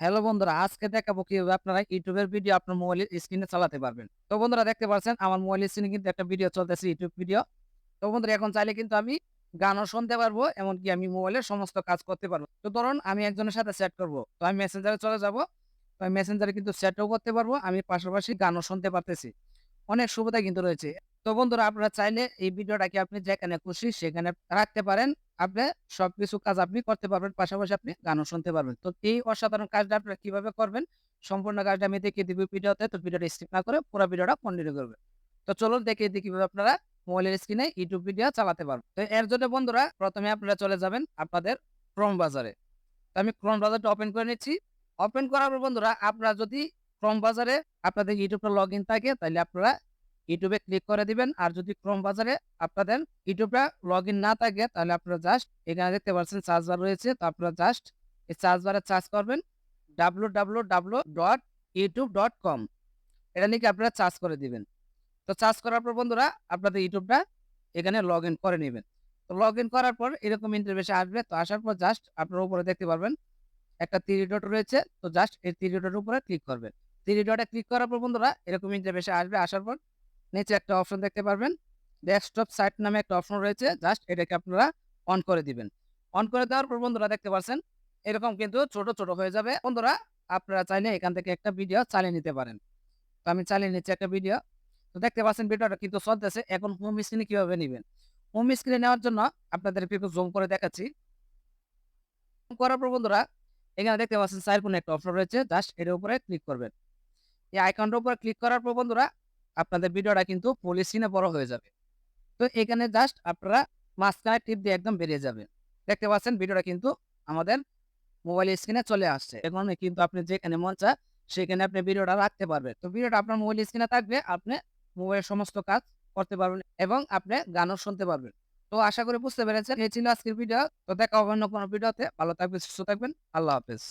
Hello বন্ধুরা, আজকে দেখাবো কীভাবে আপনারা ইউটিউবের ভিডিও আপনার মোবাইলের স্ক্রিনে চালাতে পারবেন। তো বন্ধুরা দেখতে পাচ্ছেন, আমার মোবাইলের স্ক্রিনে কিন্তু একটা ভিডিও চলতেছে, ইউটিউব ভিডিও। তো বন্ধুরা, এখন চাইলে কিন্তু আমি গানও শুনতে পারব, এমনকি আমি মোবাইলের সমস্ত কাজ করতে পারব। তো ধরুন, আমি একজনের সাথে সেট করব। তো আমি মেসেঞ্জারে চলে যাব। তো আমি মেসেঞ্জারে কিন্তু সেটও করতে পারব, আমি পাশাপাশি গানও শুনতে পারতেছি। অনেক সুবিধা কিন্তু রয়েছে। তো বন্ধুরা, আপনারা চাইলে এই ভিডিওটাকে আপনি যেখানে খুশি সেখানে রাখতে পারেন। আপনি সবকিছু কাজ আপনি করতে পারবেন, পাশাপাশি আপনি গানও শুনতে পারবেন। তো এই অসাধারণ কাজটা আপনারা কীভাবে করবেন, সম্পূর্ণ কাজটা আমি দেখিয়ে দিব ভিডিওতে। তো ভিডিওটা স্কিপ না করে পুরো ভিডিওটা কন্টিনিউ করবেন। তো চলুন দেখিয়ে দিই কীভাবে আপনারা মোবাইলের স্ক্রিনে ইউটিউব ভিডিও চালাতে পারবেন। তো এর জন্য বন্ধুরা, প্রথমে আপনারা চলে যাবেন আপনাদের ক্রোম বাজারে তো আমি ক্রোম বাজারটা ওপেন করে নিচ্ছি। ওপেন করার পর বন্ধুরা, আপনারা যদি ক্রোম বাজারে আপনাদের ইউটিউবটা লগ ইন থাকে তাহলে আপনারা ইউটিউবে ক্লিক করে দিবেন। আর যদি ক্রোম বাজারে আপনাদের ইউটিউবটা লগ না থাকে, তাহলে আপনারা জাস্ট এখানে দেখতে পাচ্ছেন চার্জ বার রয়েছে। তো আপনারা জাস্ট এই চার্জ বারে চার্জ করবেন W W W dot YouTube dot com এটা লিখে আপনারা চার্জ করে দিবেন। তো চার্জ করার পর বন্ধুরা, আপনাদের ইউটিউবটা এখানে লগ করে নেবেন। তো লগ করার পর এরকম ইন্টারভেসে আসবে। তো আসার পর জাস্ট আপনার উপরে দেখতে পারবেন, একটা থ্রি ডট রয়েছে। তো জাস্ট এই থ্রি ডটের উপরে ক্লিক করবেন। থ্রি ডটে ক্লিক করার পর বন্ধুরা, এরকম ইন্টারভেসে আসবে। আসার পর নিচে একটা অপশন দেখতে পারবেন। ডেস্কটপ সাইট নামে একটা অপশন রয়েছে। জাস্ট এটাকে আপনারা অন করে দিবেন। অন করে দেওয়ার পর বন্ধুরা দেখতে পাচ্ছেন এরকম কিন্তু ছোট ছোট হয়ে যাবে। বন্ধুরা, আপনারা চাইলে এখান থেকে একটা ভিডিও চালিয়ে নিতে পারেন। তো আমি চালিয়ে নিচ্ছি একটা ভিডিও তো দেখতে পাচ্ছেন ভিডিওটা কিন্তু চলতেছে। এখন হোম স্ক্রিনে কীভাবে নেবেন? হোম স্ক্রিনে নেওয়ার জন্য আপনাদেরকে একটু জুম করে দেখাচ্ছি। Zoom করার পর বন্ধুরা, এখানে দেখতে পাচ্ছেন সাইড কোন একটা অপশন রয়েছে। জাস্ট এর উপরে ক্লিক করবেন। এই আইকনটার উপরে ক্লিক করার পর বন্ধুরা আপনাদের ভিডিওটা কিন্তু ফুল স্ক্রিনে বড় হয়ে যাবে। তো এখানে জাস্ট আপনারা মাঝখানে টিপ দিয়ে একদম বেরিয়ে যাবে দেখতে পাচ্ছেন ভিডিওটা কিন্তু আমাদের মোবাইল স্ক্রিনে চলে আসছে। এখন কিন্তু আপনি যেখানে মন চায় সেখানে আপনি ভিডিওটা রাখতে পারবেন। তো ভিডিওটা আপনার মোবাইল স্ক্রিনে থাকবে, আপনি মোবাইলের সমস্ত কাজ করতে পারবেন এবং আপনি গানও শুনতে পারবেন। তো আশা করি বুঝতে পেরেছেন। এই ছিল আজকের ভিডিও। তো দেখা অন্য কোনো ভিডিওতে। ভালো থাকবেন, সুস্থ থাকবেন। আল্লাহ হাফেজ।